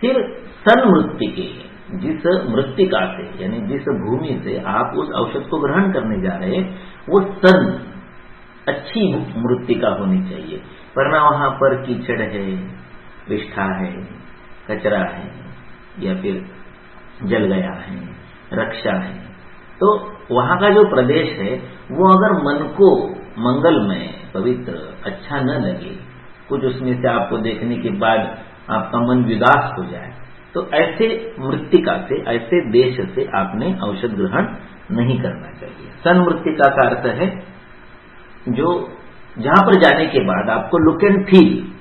फिर सन मृत्यु जिस मृतिका से, यानी जिस भूमि से आप उस औषध को ग्रहण करने जा रहे वो सन अच्छी मृतिका होनी चाहिए। वरना वहाँ पर कीचड़ है, विष्ठा है, कचरा है, या फिर जल गया है, रक्षा है। तो वहाँ का जो प्रदेश है, वो अगर मन को मंगलमय, पवित्र अच्छा न लगे, कुछ उसमें से आपको देखने के बाद आपका मन विदास हो जाए। तो ऐसे मृतिका से, ऐसे देश से आपने औषध ग्रहण नहीं करना चाहिए। सन मृतिका का अर्थ है, जो जहाँ पर जाने के बाद आपको लुक एंड फील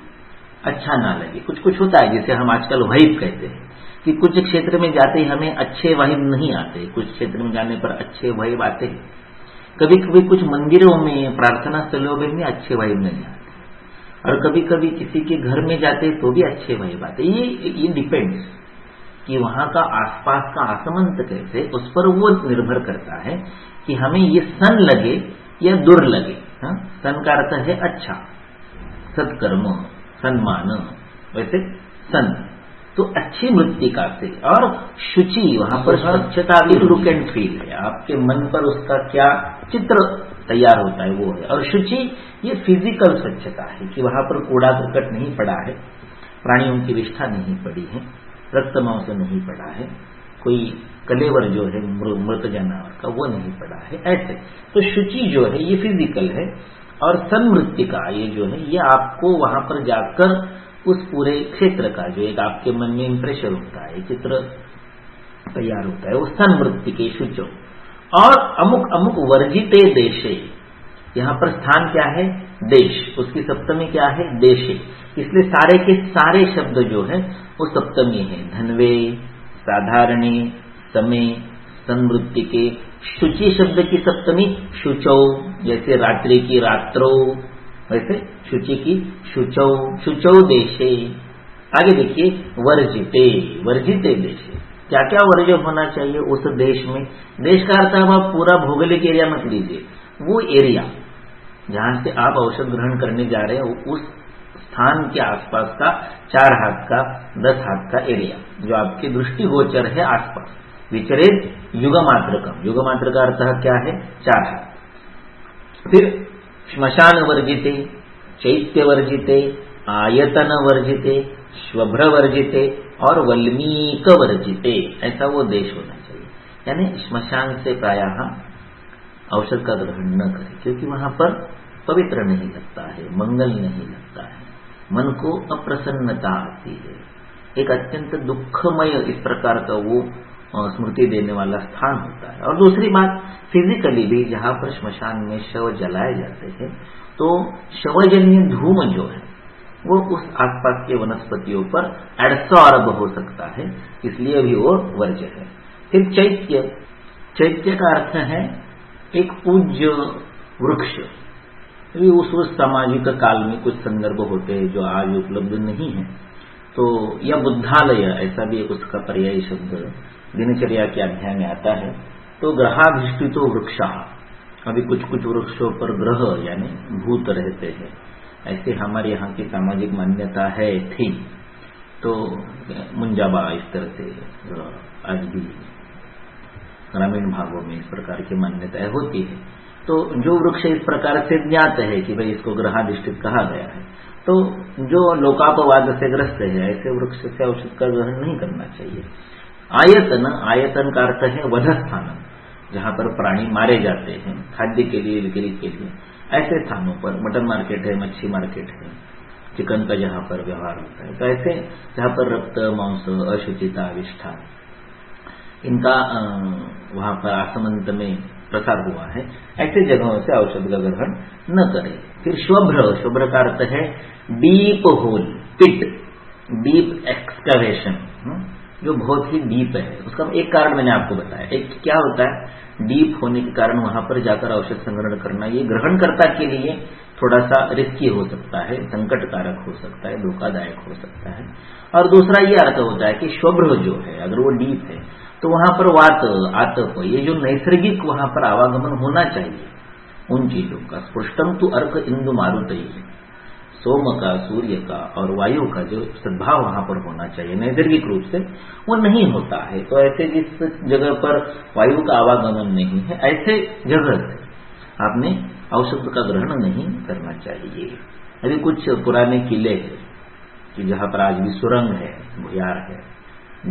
अच्छा ना लगे। कुछ कुछ होता है, जिसे हम आजकल वाइब कहते हैं, कि कुछ क्षेत्र में जाते ही हमें अच्छे वाइब नहीं आते, कुछ क्षेत्र में जाने पर अच्छे वाइब आते हैं। कभी कभी कुछ मंदिरों में, प्रार्थना स्थलों में भी अच्छे वाइब नहीं आते। और कभी कभी किसी के घर में जाते तो भी अच्छे वही बात है। ये ये डिपेंड्स कि वहाँ का आसपास का आसमंत कैसे उस पर वो निर्भर करता है कि हमें ये सन लगे या दुर लगे हा? सन का अर्थ है अच्छा सत्कर्म सन्मान वैसे सन। तो अच्छी मृतिका से और शुचि वहाँ पर स्वच्छता भी लुक एंड फील है। आपके मन पर उसका क्या चित्र तैयार होता है, वो है। और शुचि, ये फ़िज़िकल स्वच्छता है कि वहाँ पर कूड़ा करकट नहीं पड़ा है, प्राणियों की विष्ठा नहीं पड़ी है, रक्त मांस नहीं पड़ा है, कोई कलेवर जो है मृत जानवर का वो नहीं पड़ा है, ऐसे। तो शुचि जो है, ये फ़िज़िकल है, और सनमृतिका ये जो है, ये आपको वहाँ पर जाकर उस पूरे क्षेत्र का जो एक आपके मन में इंप्रेशन होता है, चित्र तैयार होता है, वो सनमृत्यु के शुचो। और अमुक अमुक वर्जिते देशे। यहाँ पर स्थान क्या है? देश। उसकी सप्तमी क्या है? देशे। इसलिए सारे के सारे शब्द जो है, वो सप्तमी है। धनवे, साधारणी समय संवृत्ति के शुचि शब्द की सप्तमी शुचौ, जैसे रात्रि की रात्रो, वैसे शुचि की शुचौ शुचौ देशे। आगे देखिए, वर्जिते वर्जिते देशे। क्या क्या वर्ज होना चाहिए उस देश में? देश का अर्थ आप पूरा भौगोलिक एरिया मत लीजिए। वो एरिया जहाँ से आप औषध ग्रहण करने जा रहे हैं, उस स्थान के आसपास का चार हाथ का, दस हाथ का एरिया जो आपकी दृष्टि गोचर है आसपास। विचरित युग मात्र का युग मात्र का अर्थ क्या है? चार हाथ। फिर श्मशान वर्जित, चैत्य वर्जिते आयतन वर्जिते श्वभ्र वर्जिते और वल्मीक वर्जिते ऐसा वो देश होना चाहिए। यानी श्मशान से प्रायः औषध का ग्रहण न करें, क्योंकि वहाँ पर पवित्र नहीं लगता है, मंगल नहीं लगता है। मन को अप्रसन्नता आती है। एक अत्यंत दुखमय इस प्रकार का वो स्मृति देने वाला स्थान होता है। और दूसरी बात फिजिकली भी जहाँ पर श्मशान में शव जलाए जाते हैं तो शवजन्य धूम जो है वो उस आसपास के वनस्पतियों पर एडसॉर्ब हो सकता है, इसलिए भी वो वर्ज्य है। फिर चैत्य। चैत्य का अर्थ है एक पूज्य वृक्ष। भी उस उस सामाजिक काल में कुछ संदर्भ होते हैं जो आज उपलब्ध नहीं है। तो यह बुद्धालय, ऐसा भी एक उसका पर्यायी शब्द दिनचर्या के अध्याय में आता है। तो ग्रहाधिष्ठित वृक्षा। अभी कुछ कुछ वृक्षों पर ग्रह, यानी भूत रहते हैं। ऐसे हमारे यहाँ की सामाजिक मान्यता है, थी। तो मुंजाबा इस तरह से आज भी ग्रामीण भागों में इस प्रकार की मान्यताएँ होती है। तो जो वृक्ष इस प्रकार से ज्ञात है कि भाई इसको ग्रहाधिष्ठित कहा गया है तो जो लोकापवाद से ग्रस्त है, ऐसे वृक्ष से औषध का ग्रहण नहीं करना चाहिए। आयतन आयतन का अर्थ है वधस्थान जहाँ पर प्राणी मारे जाते हैं, खाद्य के लिए, बिक्री के लिए। ऐसे स्थानों पर, मटन मार्केट है, मच्छी मार्केट है, चिकन का जहाँ पर व्यवहार होता है तो ऐसे जहाँ पर रक्त, मांस, अशुचिता विष्ठा इनका वहाँ पर आसमंत में प्रसार हुआ है, ऐसे जगहों से औषध का ग्रहण न करें। फिर शुभ्र शुभ्र का अर्थ है deep hole pit deep excavation जो बहुत ही डीप है, उसका एक कारण मैंने आपको बताया, एक क्या होता है? डीप होने के कारण वहाँ पर जाकर औषध संग्रहण करना, ये ग्रहणकर्ता के लिए थोड़ा सा रिस्की हो सकता है, संकटकारक हो सकता है, धोखादायक हो सकता है। और दूसरा ये अर्थ होता है कि शुभ्र जो है, अगर वो डीप है तो वहाँ पर वात, आतप, ये जो नैसर्गिक वहाँ पर आवागमन होना चाहिए, उन चीज़ों का। स्पष्टम तो अर्क इंदु मारुत सोम का, सूर्य का और वायु का जो सद्भाव वहाँ पर होना चाहिए, नैसर्गिक रूप से वो नहीं होता है। तो ऐसे जिस जगह पर वायु का आवागमन नहीं है, ऐसे जगह से आपने औषध का ग्रहण नहीं करना चाहिए। अभी कुछ पुराने किले कि जहाँ पर आज भी सुरंग है, भुयार है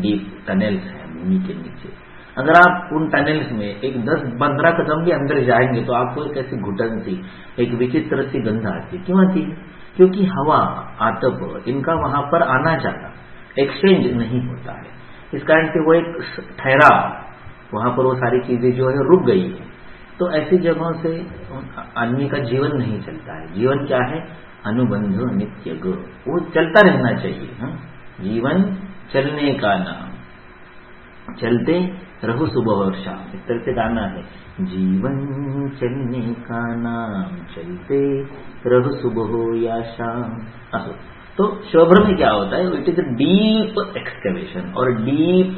डीप टनल्स है, भूमि के नीचे। अगर आप उन टनल्स में एक दस पंद्रह कदम भी अंदर जाएँगे तो आपको एक ऐसी घुटन सी, एक विचित्र सी गंध आती क्यों आती क्योंकि हवा, आतप, इनका वहाँ पर आना जाना एक्सचेंज नहीं होता है। इस कारण से वो एक ठहराव, वहाँ पर वो सारी चीज़ें जो है रुक गई है। तो ऐसी जगहों से आदमी का जीवन नहीं चलता है। जीवन क्या है? अनुबंध, नित्य वो चलता रहना चाहिए, हा? जीवन चलने का नाम। चलते रहो सुबह और शाम। इस तरह से गाना है। जीवन चलने का नाम चलते रहो सुबह हो या शाम। असो तो शोभ्र में क्या होता है? It is deep excavation. और डीप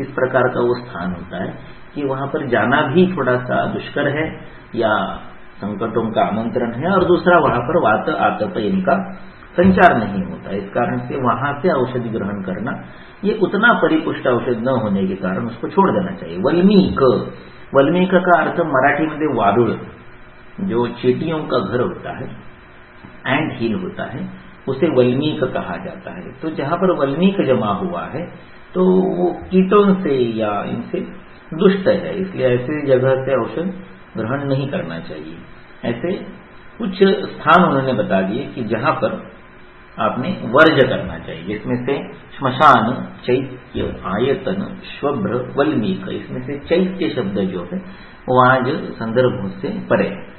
इस प्रकार का वो स्थान होता है कि वहाँ पर जाना भी थोड़ा सा दुष्कर है या संकटों का आमंत्रण है और दूसरा वहाँ पर वात आतप इनका संचार नहीं होता। इस कारण से वहाँ से औषधि ग्रहण करना, ये उतना परिपुष्ट औषध न होने के कारण उसको छोड़ देना चाहिए। वल्मीक। वल्मीक का अर्थ मराठी में वादुड़ जो चीटियों का घर होता है एंड हिल होता है, उसे वल्मीक कहा जाता है। तो जहाँ पर वल्मीक जमा हुआ है तो वो कीटों से या इनसे दुष्ट है। इसलिए ऐसी जगह से औषध ग्रहण नहीं करना चाहिए। ऐसे कुछ स्थान उन्होंने बता दिए कि जहाँ पर आपने वर्ज करना चाहिए, जिसमें से श्मशान चैत्य, आयतन श्वभ्र वल्मीक, इसमें से चैत्य शब्द जो है वो आज संदर्भों से परे।